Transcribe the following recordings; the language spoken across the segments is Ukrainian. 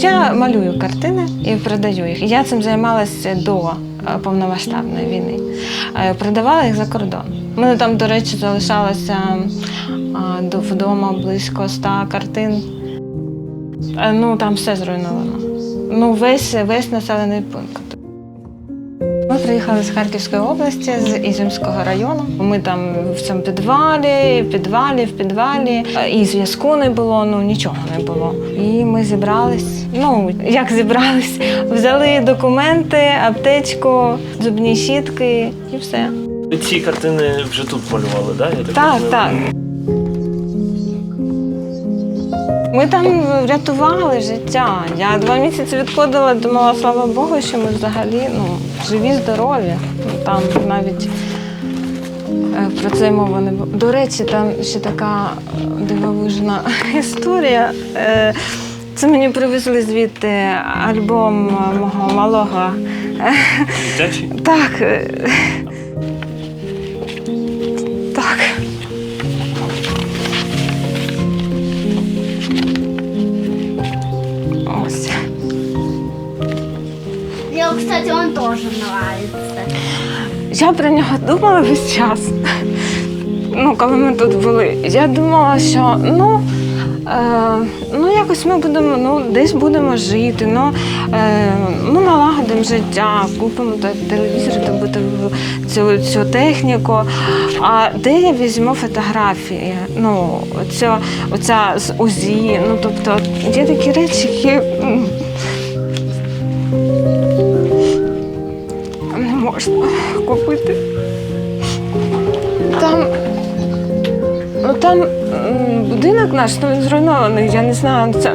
Я малюю картини і продаю їх. Я цим займалася до е, повномасштабної війни. Е, Продавала їх за кордон. У мене там, до речі, залишалося вдома близько ста картин. Е, Ну, там все зруйновано. Ну, весь, весь населений пункт. Приїхали з Харківської області, з Ізюмського району. Ми там в цьому підвалі, в підвалі, в підвалі. І зв'язку не було, ну нічого не було. І ми зібрались. Ну, як зібрались? Взяли документи, аптечку, зубні щітки і все. Ці картини вже тут малювали, да? Так, розумію? так. Ми там врятували життя. Я два місяці відходила, думала, слава Богу, що ми взагалі ну, живі, здорові. Ну, Там навіть е, про це мови не було. До речі, там ще така дивовижна історія. Е, Це мені привезли звідти альбом мого малого. Е, Так. Кстати, он тоже нравится. Я про нього думала весь час. Ну, коли ми тут були. Я думала, що ну, е, ну якось ми будемо, ну, десь будемо жити, ну, е, ну налагодимо життя, купимо телевізор, добути цю, цю техніку. А де я візьму фотографії? Ну, оця, оця з УЗІ. Ну, тобто, є такі речі, які. Можна купити. Там. Ну там будинок наш ну, він зруйнований, я не знаю. Це,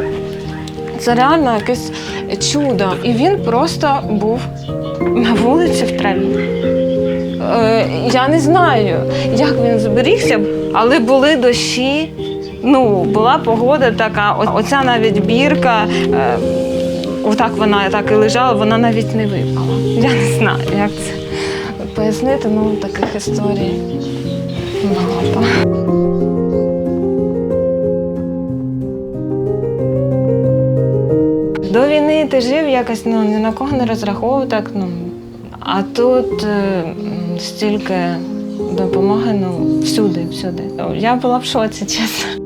це реально якесь чудо. І він просто був на вулиці в траві. Е, я не знаю, як він зберігся, але були дощі. Ну, була погода така. Оця навіть бірка. Е, Отак вона так і лежала, вона навіть не випала. Я не знаю, як це пояснити, ну таких історій багато. До війни ти жив якось ну, ні на кого не розраховував так. Ну, а тут е, стільки допомоги, ну, всюди, всюди. Я була в шоці, чесно.